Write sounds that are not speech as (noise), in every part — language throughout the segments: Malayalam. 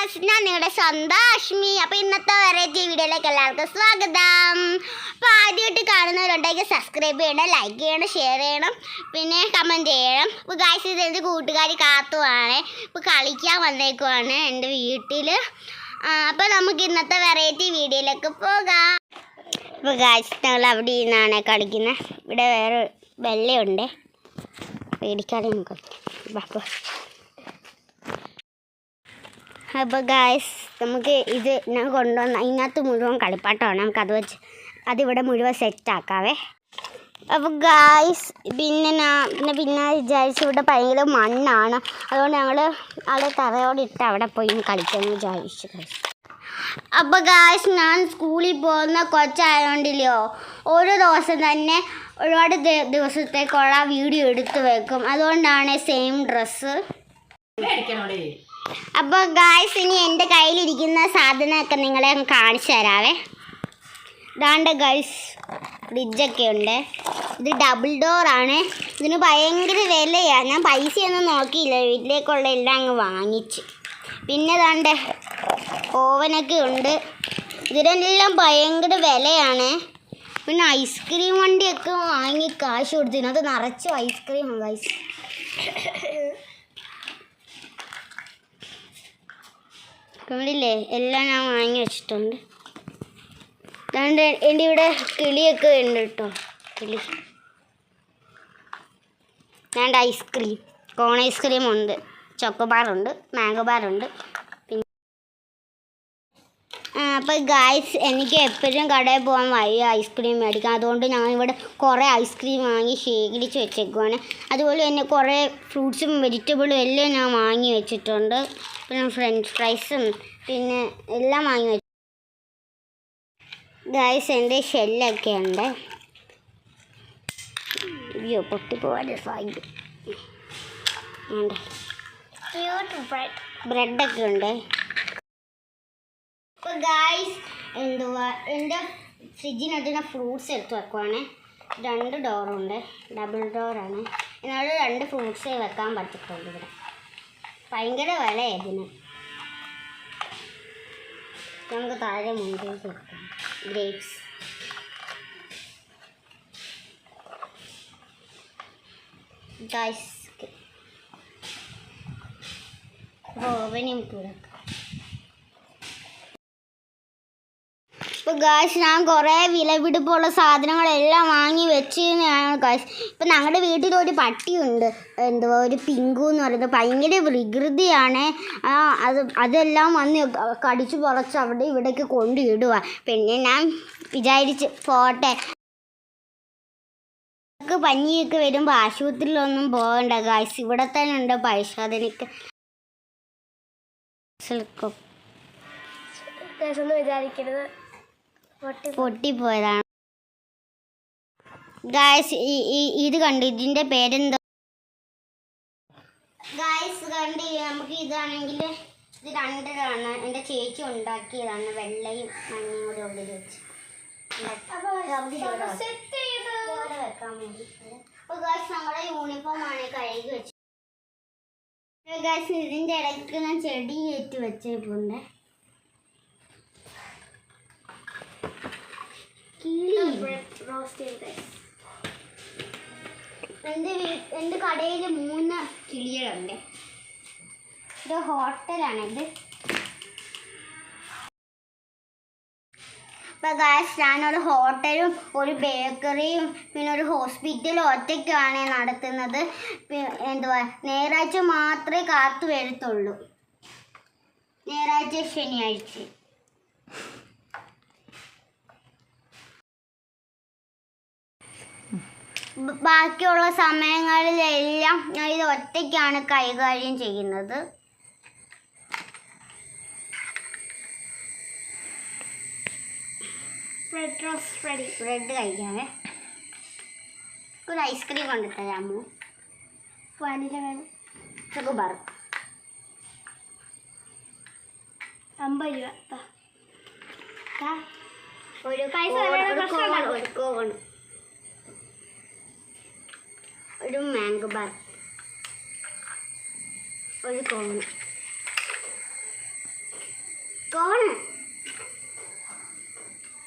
ഗായ്സ് ഞാൻ നിങ്ങളുടെ സ്വന്തം അശ്മി അപ്പോൾ ഇന്നത്തെ വെറൈറ്റി വീഡിയോയിലേക്ക് എല്ലാവർക്കും സ്വാഗതം. അപ്പോൾ ആദ്യമായിട്ട് കാണുന്നവരുണ്ടെങ്കിൽ സബ്സ്ക്രൈബ് ചെയ്യണം ലൈക്ക് ചെയ്യണം ഷെയർ ചെയ്യണം പിന്നെ കമന്റ് ചെയ്യണം. അപ്പോൾ ഗായ്സ് ഇത് എന്റെ കൂട്ടുകാരി കാത്തുവാണ്. ഇപ്പോൾ കളിക്കാൻ വന്നേക്കുവാണ് എന്റെ വീട്ടിൽ അപ്പോൾ നമുക്ക് ഇന്നത്തെ വെറൈറ്റി വീഡിയോയിലേക്ക് പോകാം. ഇപ്പോൾ ഗായ്സ് ഞങ്ങൾ അവിടെ ഇന്നാണ് കളിക്കുന്നത് ഇവിടെ വേറെ വെള്ളയുണ്ട്. പേടിക്കാതെ നമുക്ക് ബാപ്പ അപ്പോൾ ഗായ്സ് നമുക്ക് ഇത് ഞാൻ കൊണ്ടുവന്ന ഇതിനകത്ത് മുഴുവൻ കളിപ്പാട്ടമാണ്. നമുക്ക് അത് വെച്ച് അതിവിടെ മുഴുവൻ സെറ്റാക്കാവേ അപ്പോൾ ഗായ്സ് പിന്നെ ഞാൻ പിന്നെ പിന്നെ വിചാരിച്ചു ഇവിടെ ഭയങ്കര മണ്ണാണ്. അതുകൊണ്ട് ഞങ്ങൾ ആളെ തറയോടിട്ട് അവിടെ പോയി കളിക്കാൻ വിചാരിച്ചു ഗായ്സ് അപ്പോൾ ഗായ്സ് ഞാൻ സ്കൂളിൽ പോകുന്ന കൊച്ചായതുകൊണ്ടില്ലയോ ഓരോ ദിവസം തന്നെ ഒരുപാട് ദിവസത്തേക്കുള്ള വീഡിയോ എടുത്ത് വെക്കും. അതുകൊണ്ടാണ് സെയിം ഡ്രസ്സ് അപ്പോൾ ഗായ്സ് ഇനി എന്റെ കയ്യിലിരിക്കുന്ന സാധനമൊക്കെ നിങ്ങളെ കാണിച്ചു തരാവേ. ഇതാണ്ട് ഗൈസ് ഫ്രിഡ്ജൊക്കെ ഉണ്ട്. ഇത് ഡബിൾ ഡോറാണ് ഇതിന് ഭയങ്കര വിലയാണ് ഞാൻ പൈസയൊന്നും നോക്കിയില്ല. വീട്ടിലേക്കുള്ള എല്ലാം അങ്ങ് വാങ്ങിച്ച്. പിന്നെ ഇതാണ്ട് ഓവനൊക്കെ ഉണ്ട്. ഇതിനെല്ലാം ഭയങ്കര വിലയാണ്. പിന്നെ ഐസ്ക്രീം വണ്ടിയൊക്കെ വാങ്ങി കാശ് കൊടുത്തു അത് നിറച്ചും ഐസ്ക്രീം ഗൈസ് കണ്ടില്ലേ എല്ലാം ഞാൻ വാങ്ങി വെച്ചിട്ടുണ്ട്. അതുകൊണ്ട് എന്റെ ഇവിടെ കിളിയൊക്കെ ഉണ്ട് കേട്ടോ. കിളി. ഞാൻ ice cream. Cone ice cream ഉണ്ട് ചോക്കോബാർ ഉണ്ട് മാംഗോ ബാറുണ്ട് അപ്പോൾ ഗായ്സ് എനിക്ക് എപ്പോഴും കടയിൽ പോകാൻ വയ്യ ഐസ്ക്രീം മേടിക്കാൻ. അതുകൊണ്ട് ഞാൻ ഇവിടെ കുറേ ഐസ്ക്രീം വാങ്ങി ശേഖരിച്ച് വെച്ചേക്കുവാണ്. അതുപോലെ തന്നെ കുറേ ഫ്രൂട്ട്സും വെജിറ്റബിളും എല്ലാം ഞാൻ വാങ്ങി വെച്ചിട്ടുണ്ട്. പിന്നെ ഫ്രഞ്ച് ഫ്രൈസും പിന്നെ എല്ലാം വാങ്ങി വെച്ചു ഗായ്സ് എന്റെ ഷെല്ലൊക്കെ ഉണ്ട്. അയ്യോ പൊട്ടിപ്പോവാൻ സാധിക്കും ബ്രെഡൊക്കെ ഉണ്ട്? ഇപ്പോൾ ഗായ്സ് എന്തുവാ? എന്റെ ഫ്രിഡ്ജിനകത്ത് ഞാൻ ഫ്രൂട്ട്സ് എടുത്ത് വെക്കുവാണ്. രണ്ട് ഡോറുണ്ട് ഡബിൾ ഡോറാണ് എന്നാലും രണ്ട് ഫ്രൂട്ട്സ് വെക്കാൻ പറ്റത്തുള്ളൂ ഇവിടെ. ഭയങ്കര വിലയാണ് ഇതിന്. നമുക്ക് താഴെ മുൻപിലേക്ക് വെക്കാം. ഗ്രേപ്സ് ഗായ്സ് ഓവനും കൂടെ ഗായ്സ് ഞാൻ കുറേ വിലപിടിപ്പുള്ള സാധനങ്ങളെല്ലാം വാങ്ങി വെച്ചിരുന്നതാണ് ഗായ്സ് ഇപ്പം ഞങ്ങളുടെ വീട്ടിൽ ഒരു പട്ടിയുണ്ട്. എന്തുവാ ഒരു പിങ്കു എന്ന് പറയുന്നത്. ഭയങ്കര വികൃതിയാണ്. അത് അതെല്ലാം വന്ന് കടിച്ചു പുറച്ച് അവിടെ ഇവിടേക്ക് കൊണ്ടിടുക പിന്നെ ഞാൻ വിചാരിച്ച് പോട്ടെ. നമുക്ക് വരുമ്പോൾ ആശുപത്രിയിലൊന്നും പോകണ്ട ഗായ്സ് ഇവിടെ തന്നെ ഉണ്ട് പരിശോധനയ്ക്ക് ഒന്നും വിചാരിക്കരുത്. പൊട്ടിപ്പോയതാണ്. ഗായ്സ് ഇത് കണ്ടു. ഇതിന്റെ പേരെന്തോ? ഗായ്സ് കണ്ട് നമുക്ക് ഇതാണെങ്കിൽ ഇത് രണ്ടരാണ് എന്റെ ചേച്ചി ഉണ്ടാക്കിയതാണ് വെള്ളയും മഞ്ഞയും കൂടി ഉള്ളിൽ വെച്ച്. വെക്കാൻ വേണ്ടി അപ്പോൾ ഗായ്സ് നമ്മുടെ യൂണിഫോം ആണ് കഴുകി വെച്ചത് ഗായ്സ് ഇതിന്റെ ഇടയ്ക്ക് ഞാൻ ചെടി കയറ്റി വെച്ചിട്ടുണ്ട് കിളി വീ എന്റെ കടയിൽ മൂന്ന് കിളികളുണ്ട്. ഇത് ഹോട്ടലാണ് ഇപ്പം ഗായ്സ് ഞാനൊരു ഹോട്ടലും ഒരു ബേക്കറിയും പിന്നെ ഒരു ഹോസ്പിറ്റലും ഒറ്റയ്ക്കാണ് നടത്തുന്നത്. എന്തുവാ ഞായറാഴ്ച മാത്രമേ കാത്തു വരത്തുള്ളൂ. ഞായറാഴ്ച ശനിയാഴ്ച. ബാക്കിയുള്ള സമയങ്ങളിലെല്ലാം ഞാൻ ഇത് ഒറ്റയ്ക്കാണ് കൈകാര്യം ചെയ്യുന്നത്. ബ്രെഡ് റോസ് റെഡി ബ്രെഡ് കഴിക്കാവേ. ഒരു ഐസ്ക്രീം കൊണ്ട് തരാമോ വാനില വേണം. ചോക്കോബാർ അമ്പത് രൂപ. ഒരു പൈസ തരാനുള്ള ഒരു മാംഗോ ബാർ. ഒരു കോൺ കോൺ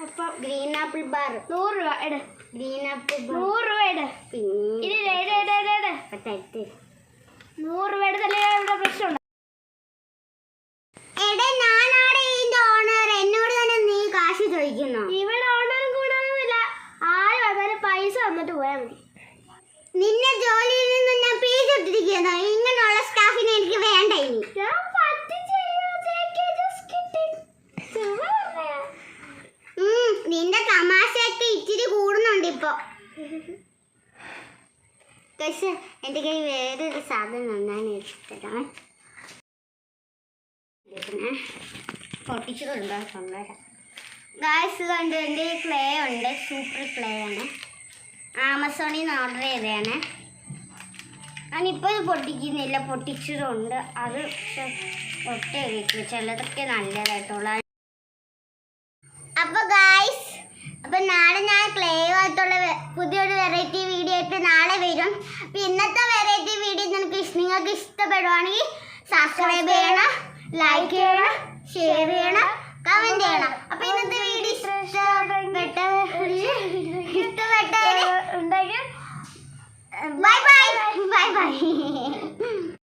അപ്പൊ ഗ്രീൻ ആപ്പിൾ ബാർ. നൂറ് രൂപ എട. ഗ്രീൻ ആപ്പിൾ നൂറ് രൂപ എട. പിന്നെ നൂറ് രൂപയുടെ തല ഇവിടെ പ്രശ്നമുണ്ട് ഇവിടെ ഓണറും കൂടൊന്നുമില്ല ആര് വന്നാലും പൈസ വന്നിട്ട് പോയാൽ മതി. നിന്നെ ജോലിയിൽ നിന്ന് ഞാൻ പീസ് ഇട്ടിരിക്കുന്നു ഇങ്ങനെയുള്ള സ്റ്റാഫിനെ എനിക്ക് വേണ്ട ഇനി ഞാൻ. നിന്റെ തമാശയൊക്കെ ഇച്ചിരി കൂടുന്നുണ്ട് ഇപ്പൊ. പക്ഷെ എന്റെ കയ്യിൽ വേറൊരു സാധനം നന്നായി എടുത്തിട്ടാണ് കൊണ്ടുവരാം. ഗായ്സ് കണ്ട് എന്റെ ക്ലേ ഉണ്ട്. സൂപ്പർ ക്ലേ ആണ്. ആമസോണിൽ നിന്ന് ഓർഡർ ചെയ്തതാണ്. ഞാനിപ്പോൾ ഇത് പൊട്ടിക്കുന്നില്ല പൊട്ടിച്ചതുണ്ട്. അത് ഒട്ടേ വീട്ടിൽ ചിലതൊക്കെ നല്ലതായിട്ടുള്ള അപ്പോൾ ഗായ്സ് അപ്പം നാളെ ഞാൻ ക്ലേ ആയിട്ടുള്ള വെ- പുതിയൊരു വെറൈറ്റി വീഡിയോ ആയിട്ട് നാളെ വരും. അപ്പം ഇന്നത്തെ വെറൈറ്റി വീഡിയോ നിങ്ങൾക്ക് നിങ്ങൾക്ക് ഇഷ്ടപ്പെടുവാണെങ്കിൽ സബ്സ്ക്രൈബ് ചെയ്യണം ലൈക്ക് ചെയ്യണം ഷെയർ ചെയ്യണം കമന്റ് ചെയ്യണം. അപ്പം ഇന്നത്തെ Bye bye. Bye bye. (laughs)